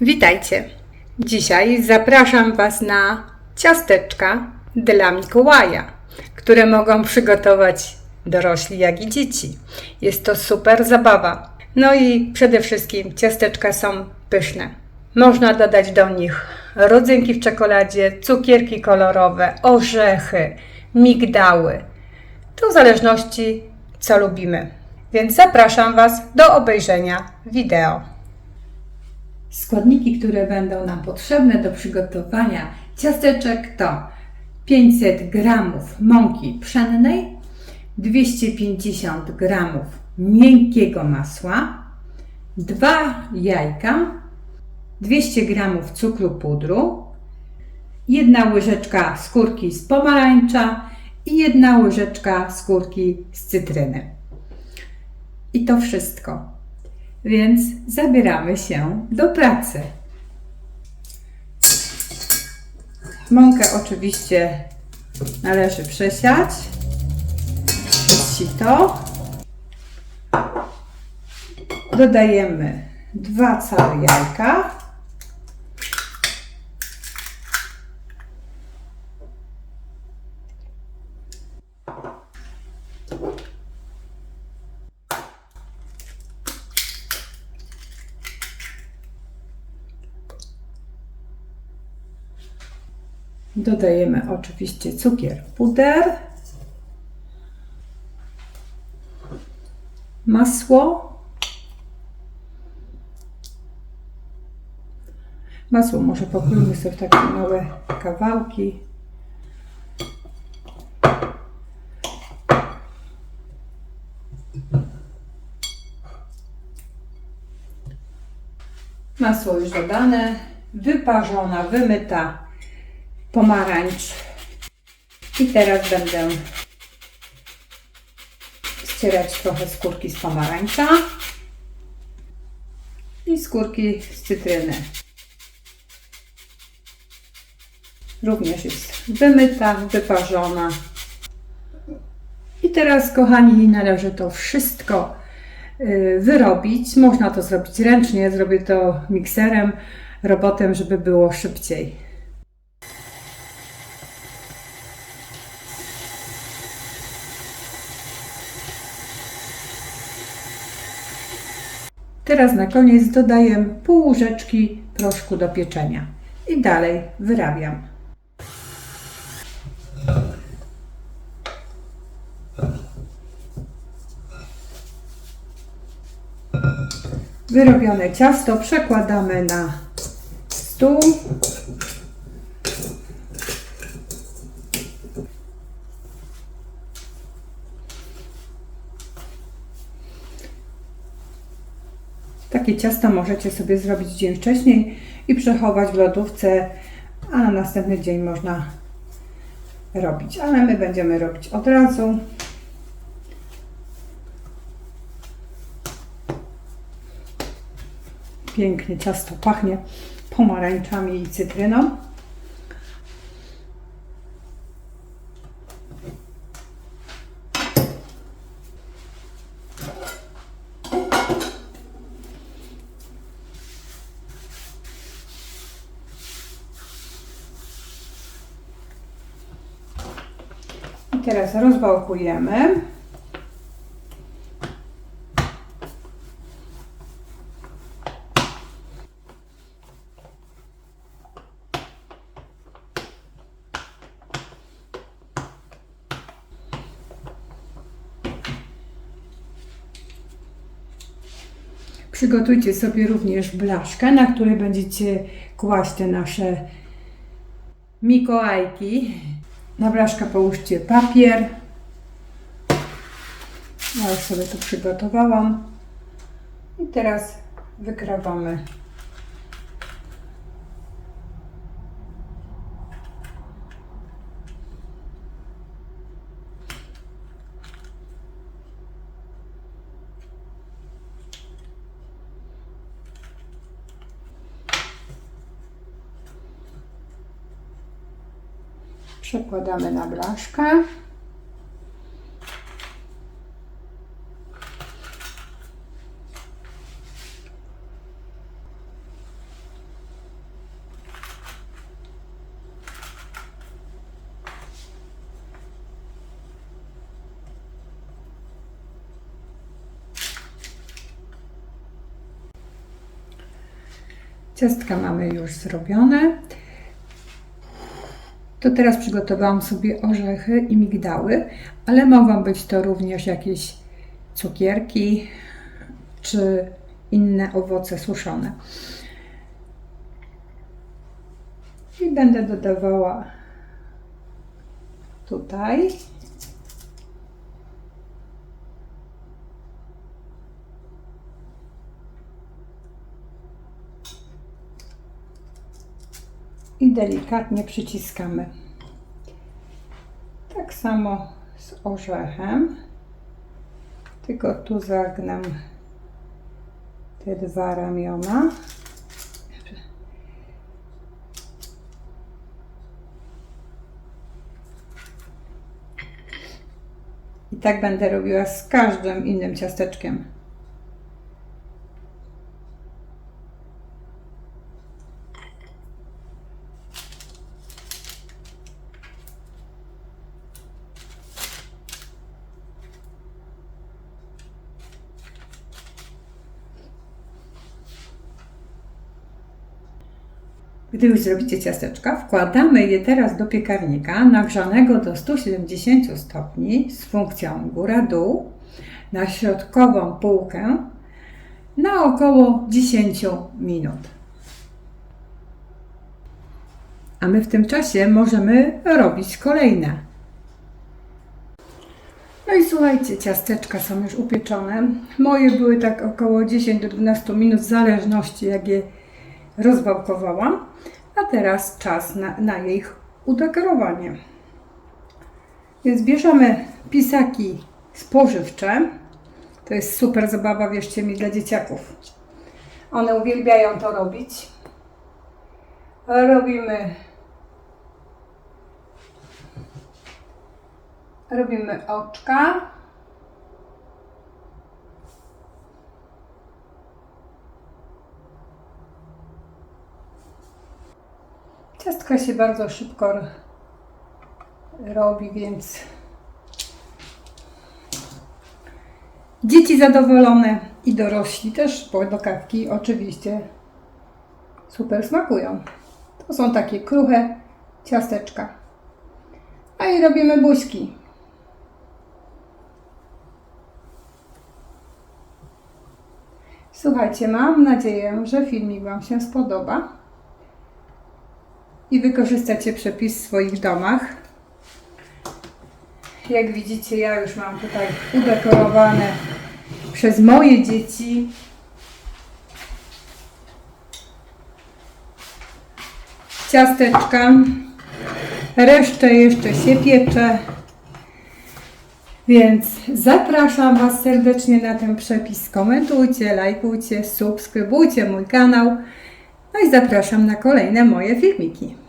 Witajcie. Dzisiaj zapraszam Was na ciasteczka dla Mikołaja, które mogą przygotować dorośli, jak i dzieci. Jest to super zabawa. No i przede wszystkim ciasteczka są pyszne. Można dodać do nich rodzynki w czekoladzie, cukierki kolorowe, orzechy, migdały. To w zależności co lubimy. Więc zapraszam Was do obejrzenia wideo. Składniki, które będą nam potrzebne do przygotowania ciasteczek to 500 g mąki pszennej, 250 g miękkiego masła, 2 jajka, 200 g cukru pudru, jedna łyżeczka skórki z pomarańcza i jedna łyżeczka skórki z cytryny. I to wszystko. Więc zabieramy się do pracy. Mąkę oczywiście należy przesiać przez sito. Dodajemy dwa całe jajka. Dodajemy oczywiście cukier puder, masło. Masło może pokrójmy sobie w takie małe kawałki. Masło już dodane, wyparzona, wymyta pomarańcz. I teraz będę ścierać trochę skórki z pomarańcza i skórki z cytryny. Również jest wymyta, wyparzona. I teraz, kochani, należy to wszystko y, wyrobić. Można to zrobić ręcznie, zrobię to mikserem, robotem, żeby było szybciej. Teraz na koniec dodaję pół łyżeczki proszku do pieczenia i dalej wyrabiam. Wyrobione ciasto przekładamy na stół. Takie ciasto możecie sobie zrobić dzień wcześniej i przechować w lodówce, a na następny dzień można robić. Ale my będziemy robić od razu. Pięknie ciasto pachnie pomarańczami i cytryną. Teraz rozwałkujemy. Przygotujcie sobie również blaszkę, na której będziecie kłaść te nasze mikołajki. Na blaszkę połóżcie papier. Ja już sobie to przygotowałam. I teraz wykrawamy Przekładamy na blaszkę. Ciastka mamy już zrobione. To teraz przygotowałam sobie orzechy i migdały, ale mogą być to również jakieś cukierki czy inne owoce suszone. I będę dodawała tutaj. I delikatnie przyciskamy. Tak samo z orzechem, tylko tu zagnam te dwa ramiona. I tak będę robiła z każdym innym ciasteczkiem. Gdy już zrobicie ciasteczka, wkładamy je teraz do piekarnika nagrzanego do 170 stopni z funkcją góra-dół na środkową półkę na około 10 minut. A my w tym czasie możemy robić kolejne. No i słuchajcie, ciasteczka są już upieczone. Moje były tak około 10 do 12 minut, w zależności jak je rozwałkowałam. A teraz czas na, na jej udekorowanie. Więc bierzemy pisaki spożywcze. To jest super zabawa, wierzcie mi, dla dzieciaków. One uwielbiają to robić. Robimy robimy oczka. Ciastka się bardzo szybko robi, więc dzieci zadowolone i dorośli też, bo do kawki oczywiście super smakują. To są takie kruche ciasteczka. A i robimy buźki. Słuchajcie, mam nadzieję, że filmik Wam się spodoba i wykorzystacie przepis w swoich domach. Jak widzicie, ja już mam tutaj udekorowane przez moje dzieci. Ciasteczka. Resztę jeszcze się piecze. Więc zapraszam Was serdecznie na ten przepis. Komentujcie, lajkujcie, subskrybujcie mój kanał. No i zapraszam na kolejne moje filmiki.